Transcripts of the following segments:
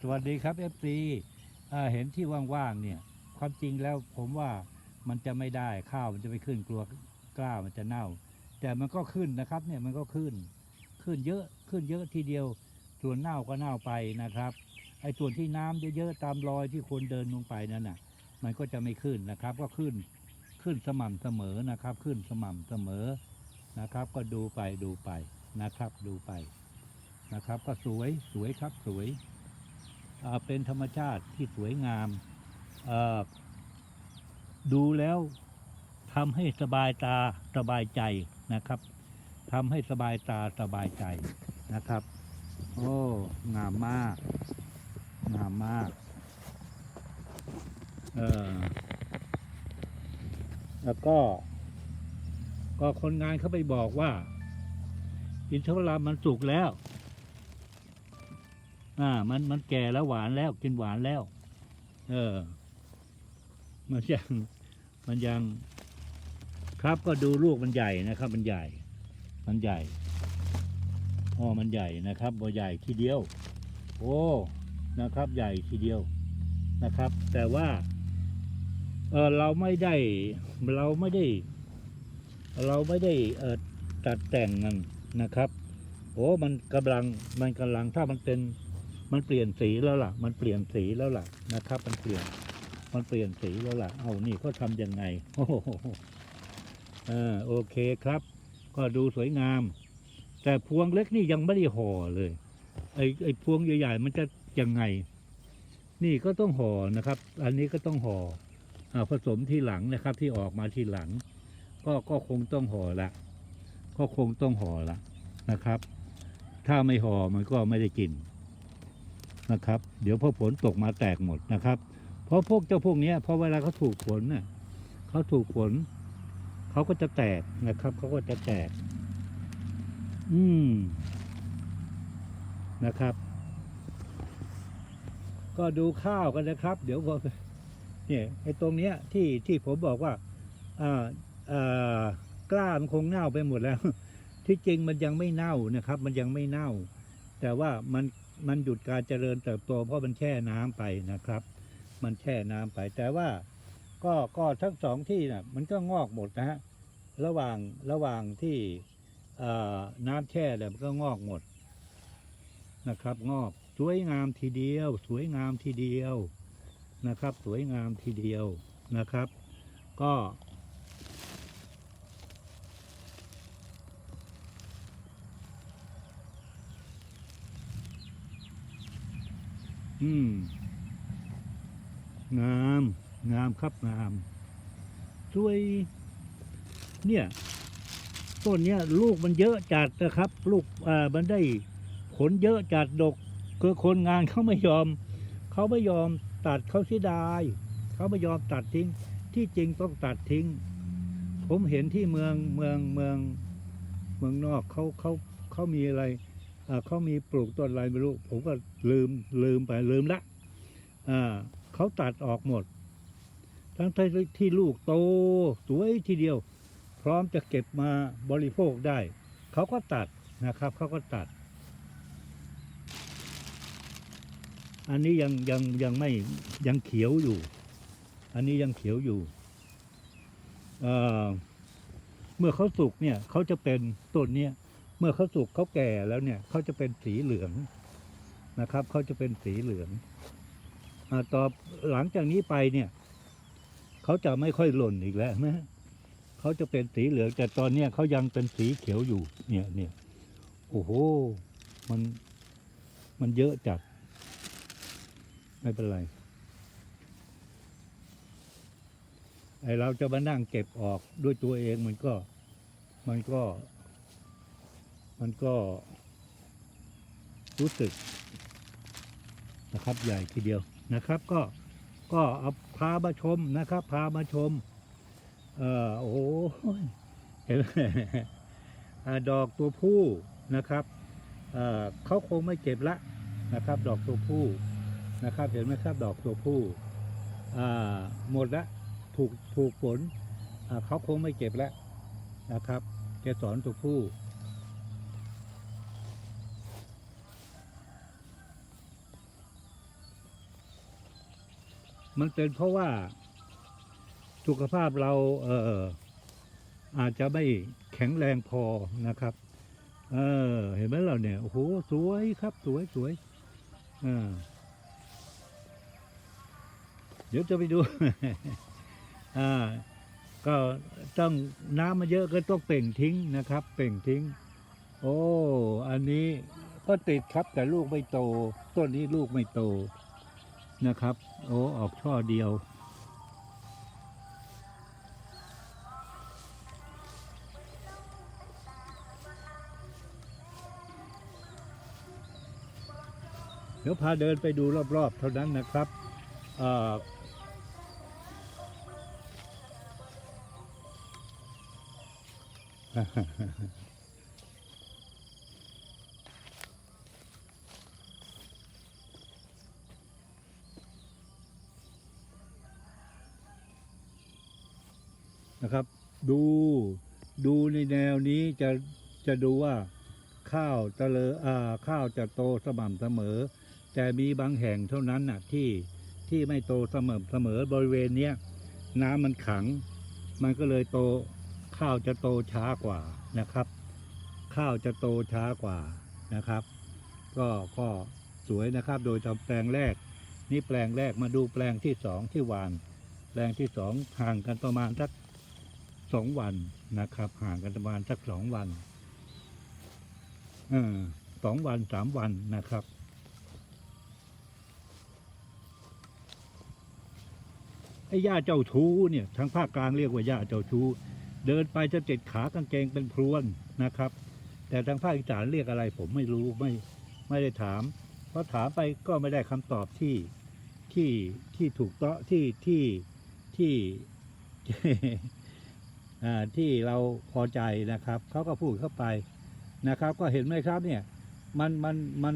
สวัสดีครับเอฟซีเห็นที่ว่างๆเนี่ย ความจริงแล้วผมว่ามันจะไม่ได้ข้าวมันจะไม่ขึ้นกลัวกล้ามันจะเน่า แต่มันก็ขึ้นนะครับเนี่ยมันก็ขึ้น ขึ้นเยอะขึ้นเยอะทีเดียว ส่วนเน่าก็เน่าไปนะครับไอ้ส่วนที่น้ำเยอะๆตามรอยที่คนเดินลงไปนั่นน่ะ มันก็จะไม่ขึ้นนะครับ ก็ขึ้นขึ้นสม่ำเสมอนะครับ ขึ้นสม่ำเสมอนะครับ ก็ดูไปดูไปนะครับ ดูไป นะครับ ก็สวยสวยครับสวยเป็นธรรมชาติที่สวยงาม ดูแล้วทำให้สบายตาสบายใจนะครับทำให้สบายตาสบายใจนะครับ โอ้ งามมาก งามมาก เออแล้วก็ ก็คนงานเขาไปบอกว่า อินทผลัมมันสุกแล้ว อ่า มันมันแก่แล้วหวานแล้วกินหวานแล้ว เออ มันยังมันยัง ครับก็ดูลูกมันใหญ่นะครับ มันใหญ่ มันใหญ่อ๋อมันใหญ่นะครับบ่ใหญ่ทีเดียว โอ้นะครับ ใหญ่ทีเดียวนะครับ แต่ว่า เออเราไม่ได้ เราไม่ได้ เราไม่ได้เออตัดแต่งมันนะครับโอ้มันกำลังมันกำลังถ้ามันเป็น มันเปลี่ยนสีแล้วล่ะ มันเปลี่ยนสีแล้วล่ะนะครับ มันเปลี่ยน มันเปลี่ยนสีแล้วล่ะ เอานี่เขาทำยังไงโอ้โหเออโอเคครับ ก็ดูสวยงาม แต่พวงเล็กนี่ยังไม่ได้ห่อเลย ไอ้ไอ้พวงใหญ่ๆมันจะยังไง นี่ก็ต้องห่อนะครับ อันนี้ก็ต้องห่ออาผสมที่หลังนะครับ ที่ออกมาที่หลัง ก็ก็คงต้องห่อละ ก็คงต้องห่อละนะครับ ถ้าไม่ห่อมันก็ไม่ได้กิน นะครับ เดี๋ยวพอฝนตกมาแตกหมดนะครับ เพราะพวกเจ้าพวกนี้พอเวลาเขาถูกฝนเน่ะเขาถูกฝนเขาก็จะแตกนะครับเขาก็จะแตก อืมนะครับ ก็ดูข้าวกันนะครับ เดี๋ยวพอเนี่ยไอ้ตรงเนี้ยที่ที่ผมบอกว่าอ่าอ่ากล้ามันคงเน่าไปหมดแล้ว ที่จริงมันยังไม่เน่านะครับ มันยังไม่เน่า แต่ว่ามัน มันหยุดการเจริญเติบโต เพราะมันแช่น้ำไปนะครับ มันแช่น้ำไป แต่ว่าก็ก็ทั้งสองที่น่ะมันก็งอกหมดนะฮะระหว่างระหว่างที่น้ำแช่เนี่ยมันก็งอกหมดนะครับ งอกสวยงามทีเดียว สวยงามทีเดียวนะครับ สวยงามทีเดียวนะครับ ก็ อืมงามงามครับงามสวย เนี่ย ต้นเนี้ย ลูกมันเยอะจัดนะครับ ลูกอ่ามันได้ผลเยอะจัดดกคือคนงานเขาไม่ยอม เขาไม่ยอมตัดเขาเสียดายเขาไม่ยอมตัดทิ้ง ที่จริงต้องตัดทิ้ง ผมเห็นที่เมืองเมืองเมือง เมืองนอกเขาเขาเขามีอะไร เขามีปลูกต้นอะไรไม่รู้ ผมก็ลืมลืมไปลืมละเขาตัดออกหมด ทั้งที่ที่ลูกโตสวยทีเดียว พร้อมจะเก็บมาบริโภคได้ เขาก็ตัดนะครับเขาก็ตัด อันนี้ยังยังยังไม่ยังเขียวอยู่ อันนี้ยังเขียวอยู่เเมื่อเขาสุกเนี่ยเขาจะเป็นต้นเนี้ย เมื่อเขาสุกเขาแก่แล้วเนี่ยเขาจะเป็นสีเหลืองนะครับเขาจะเป็นสีเหลืองอต่อหลังจากนี้ไปเนี่ยเขาจะไม่ค่อยหล่นอีกแล้วนะเขาจะเป็นสีเหลืองแต่ตอนเนี้ยเขายังเป็นสีเขียวอยู่ เนี่ยเนี่ยโอ้โหมันมันเยอะจัด ไม่เป็นไรไอเราจะมานั่งเก็บออกด้วยตัวเองมันก็มันก็ มันก็รู้สึกนะครับใหญ่ทีเดียวนะครับก็ก็เอาพามาชมนะครับพามาชมเออโอ้โหเห็นไหมดอกตัวผู้นะครับเออเขาคงไม่เก็บละนะครับ ดอกตัวผู้นะครับ เห็นไหมครับดอกตัวผู้อ่าหมดละถูกถูกฝนเขาคงไม่เก็บล้วนะครับเกสรตัวผู้ มันเป็นเพราะว่าสุขภาพเราเอออาจจะไม่แข็งแรงพอนะครับ เออ เห็นไหมเราเนี่ยโอ้โหสวยครับ สวยสวยอ่าเดี๋ยวจะไปดู อ่า ก็ต้องน้ำมาเยอะก็ต้องเปล่งทิ้งนะครับ เปล่งทิ้ง โอ้ อันนี้ก็ติดครับแต่ลูกไม่โต ต้นนี้ลูกไม่โต นะครับ โอ้ ออกช่อเดียว เดี๋ยวพาเดินไปดูรอบ ๆ เท่านั้นนะครับอ่อ นะครับ ดูดูในแนวนี้จะจะดูว่าข้าวตะเลออ่าข้าวจะโตสม่ำเสมอ แต่มีบางแห่งเท่านั้นน่ะที่ที่ไม่โตสม่ำเสมอบริเวณเนี้ยน้ำมันขัง มันก็เลยโตข้าวจะโตช้ากว่านะครับ ข้าวจะโตช้ากว่านะครับ ก็ก็สวยนะครับ โดยทำแปลงแรก นี่แปลงแรกมาดูแปลงที่สองที่หวาน แปลงที่สองห่างกันประมาณสัก สองวันนะครับ ห่างกันประมาณสักสองวันอสองวันสามวันนะครับ ไอ้ย่าเจ้าชู้เนี่ยทางภาคกลางเรียกว่าย่าเจ้าชู้เดินไปจะติดขากางเกงเป็นพรวนนะครับ แต่ทางภาคอีสานเรียกอะไร ผมไม่รู้ไม่ไม่ได้ถาม เพราะถามไปก็ไม่ได้คำตอบที่ที่ที่ถูกต้องที่ที่ที่ ที่เราพอใจนะครับเขาก็พูดเข้าไปนะครับ ก็เห็นไหมครับเนี่ยมันมันมัน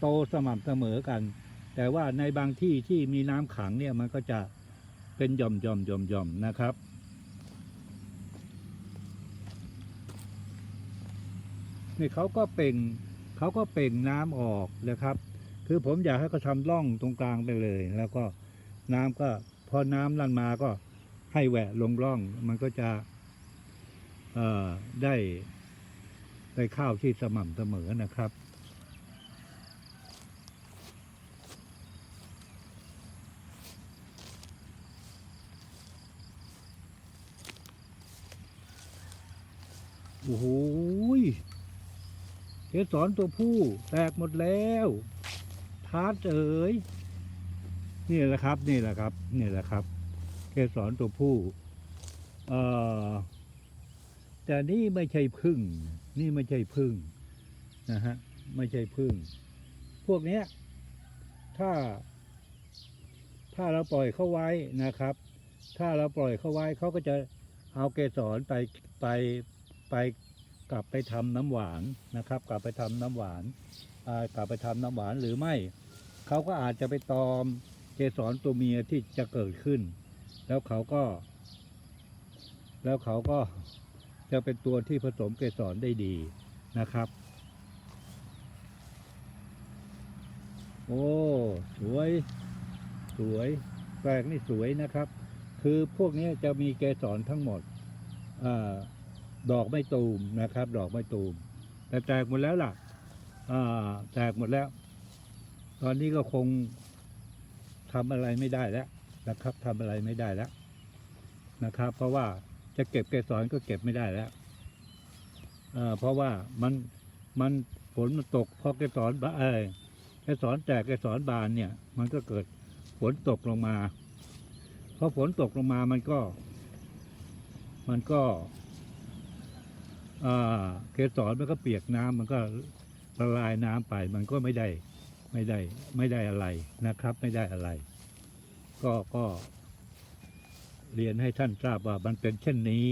โตสม่ำเสมอกัน แต่ว่าในบางที่ที่มีน้ำขังเนี่ยมันก็จะเป็นหย่อมหย่อมหย่อมหย่อมนะครับ นี่เขาก็เป่งเขาก็เป่งน้ำออกนะครับ คือผมอยากให้เขาทำร่องตรงกลางไปเลย แล้วก็น้ำก็พอน้ำลั่นมาก็ให้แหวะลงร่องมันก็จะ ได้ได้ข้าวที่สม่ำเสมอนะครับ โอ้โหเกสรตัวผู้แตกหมดแล้วทาร์ตเอ๋ยนี่แหละครับ นี่แหละครับ นี่แหละครับ เกสรตัวผู้ เอ่อ แต่นี่ไม่ใช่พึ่ง นี่ไม่ใช่พึ่งนะฮะไม่ใช่พึ่ง พวกเนี้ยถ้า ถ้าเราปล่อยเขาไว้นะครับ ถ้าเราปล่อยเขาไว้เขาก็จะเอาเกสรไปไปไปกลับไปทำน้ำหวานนะครับ กลับไปทำน้ำหวานกลับไปทำน้ำหวานหรือไม่เขาก็อาจจะไปตอมเกสรตัวเมียที่จะเกิดขึ้น แล้วเขาก็ แล้วเขาก็ จะเป็นตัวที่ผสมเกสรได้ดีนะครับ โอ้ สวย สวยแปลกนี่สวยนะครับ คือพวกนี้จะมีเกสรทั้งหมดอดอกไม่ตูมนะครับ ดอกไม่ตูม แต่แตกหมดแล้วล่ะแตกหมดแล้ว ตอนนี้ก็คงทำอะไรไม่ได้แล้วนะครับทำอะไรไม่ได้แล้วนะครับ เพราะว่า จะเก็บเกสรก็เก็บไม่ได้แล้วเพราะว่ามันมันฝนมันตกพอเกสรบเอ้ยเกสรแตกเกสรบานเนี่ย มันก็เกิดฝนตกลงมาพอฝนตกลงมามันก็ มันก็เกสรมันก็เปียกน้ำมันก็ละลายน้ำไป มันก็ไม่ได้ไม่ได้ไม่ได้อะไรนะครับ ไม่ได้อะไร ก็ก็ เรียนให้ท่านทราบว่ามันเป็นเช่นนี้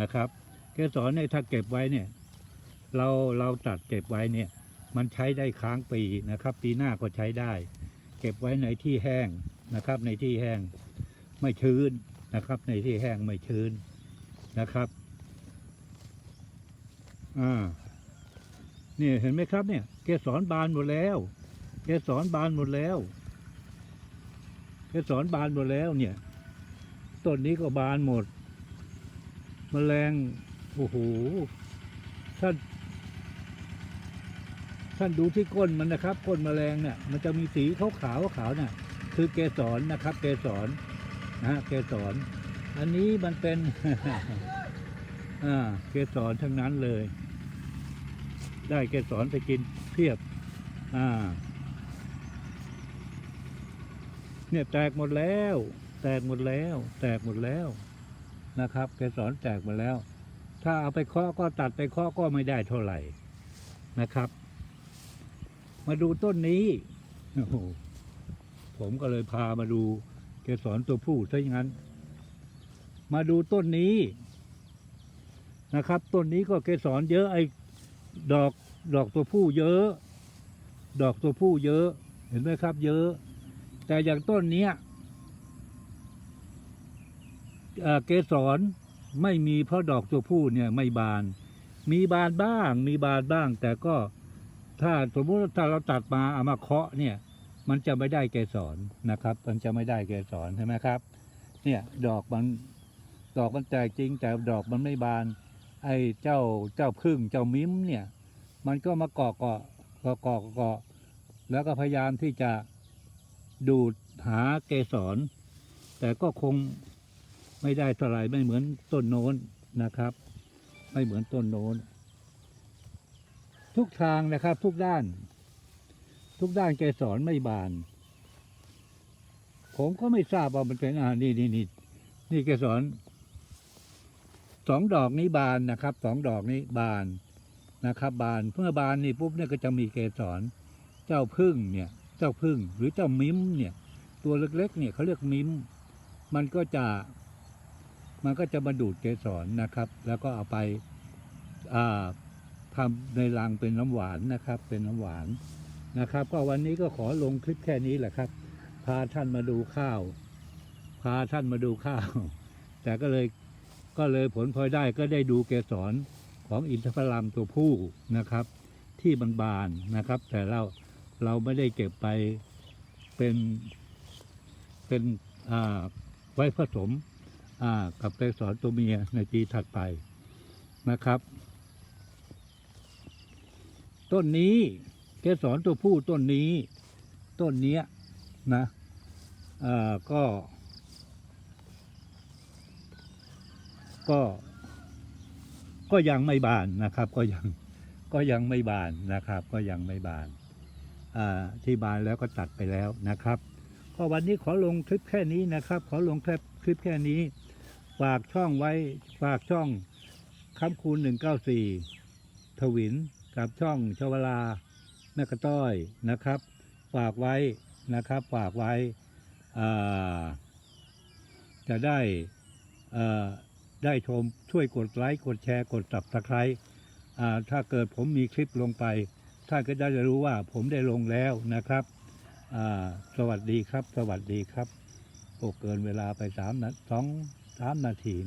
นะครับ เกสรเนี่ยถ้าเก็บไว้เนี่ยเราเราตัดเก็บไว้เนี่ยมันใช้ได้ค้างปีนะครับ ปีหน้าก็ใช้ได้ เก็บไว้ในที่แห้งนะครับ ในที่แห้งไม่ชื้นนะครับ ในที่แห้งไม่ชื้นนะครับอ่าเนี่ยเห็นไหมครับเนี่ยเกสรบานหมดแล้ว เกสรบานหมดแล้วกสรบานหมดแล้วเนี่ย ต้นนี้ก็บานหมดแมลงโอ้โหท่านท่านดูที่ก้นมันนะครับก้นแมลงเนี่ยมันจะมีสีขาวขาวๆขาวน่ะ คือเกสรนะครับ เกสรนะฮะเกสรอันนี้มันเป็นอ่าเกสรทั้งนั้นเลย ได้เกสรไปกินเพียบ อ่า เนี่ยแตกหมดแล้ว แตกหมดแล้ว แตกหมดแล้วนะครับ เกสรแตกหมดแล้ว ถ้าเอาไปเคาะก็ตัดไปเคาะก็ไม่ได้เท่าไหร่นะครับ มาดูต้นนี้โอ้โหผมก็เลยพามาดูเกสรตัวผู้ซะอย่างนั้น มาดูต้นนี้นะครับ ต้นนี้ก็เกสรเยอะไอ้ดอกดอกตัวผู้เยอะ ดอกตัวผู้เยอะ เห็นไหมครับ เยอะ แต่อย่างต้นเนี้ย เกสรไม่มีเพราะดอกตัวผู้เนี่ยไม่บาน มีบานบ้าง มีบานบ้าง แต่ก็ถ้าสมมติถ้าเราตัดมาเอามาเคาะเนี่ย มันจะไม่ได้เกสรนะครับ มันจะไม่ได้เกสรใช่ไหมครับ เนี่ยดอกมันดอกมันแตกจริง แต่ดอกมันไม่บาน ไอ้เจ้าเจ้าพึ่งเจ้ามิ้มเนี่ย มันก็มาเกาะเกาะเกาะเกาะเกาะแล้วก็พยายามที่จะดูดหาเกสรแต่ก็คง ไม่ได้เท่าไหร่ไม่เหมือนต้นโน้นนะครับ ไม่เหมือนต้นโน้น ทุกทางนะครับ ทุกด้าน ทุกด้านเกสรไม่บาน ผมก็ไม่ทราบว่ามันเป็นอ่านี่นี่นี่นี่เกสรสองดอกนี้บานนะครับสองดอกนี้บานนะครับ บานเมื่อบานนี่ปุ๊บเนี่ยก็จะมีเกสรเจ้าพึ่งเนี่ย เจ้าพึ่งหรือเจ้ามิ้มเนี่ย ตัวเล็กๆเนี่ยเขาเรียกมิ้ม มันก็จะ มันก็จะมาดูดเกสรนะครับ แล้วก็เอาไปาทำในรังเป็นน้ำหวานนะครับ เป็นน้ำหวานนะครับ ก็วันนี้ก็ขอลงคลิปแค่นี้แหละครับ พาท่านมาดูข้าว พาท่านมาดูข้าว แต่ก็เลยก็เลยผลพลอยได้ก็ได้ดูเกสรของอินทผลัมตัวผู้นะครับ ที่มันบานนะครับ แต่เราเราไม่ได้เก็บไปเป็นเป็นไว้ผสม กับเกสรตัวเมียในปีถัดไปนะครับ ต้นนี้เกสรตัวผู้ต้นนี้ ต้นเนี้ยนะก็ ก็ ก็ยังไม่บานนะครับ ก็ยังก็ยังไม่บานนะครับ ก็ยังไม่บานที่บานแล้วก็ตัดไปแล้วนะครับ ก็วันนี้ขอลงคลิปแค่นี้นะครับ ขอลงแค่คลิปแค่นี้ ฝากช่องไว้ฝากช่องคำคูณหนึ่งเก้าสี่ทวินกับช่องชวลาแม่กระต้อยนะครับ ฝากไว้นะครับ ฝากไว้จะได้ได้ชมช่วยกดไลค์กดแชร์กดตับตะไคร้ถ้าเกิดผมมีคลิปลงไปท่านก็ได้รู้ว่าผมได้ลงแล้วนะครับสวัสดีครับ สวัสดีครับโอเกินเวลาไปสามนาสอง สามนาทีนะ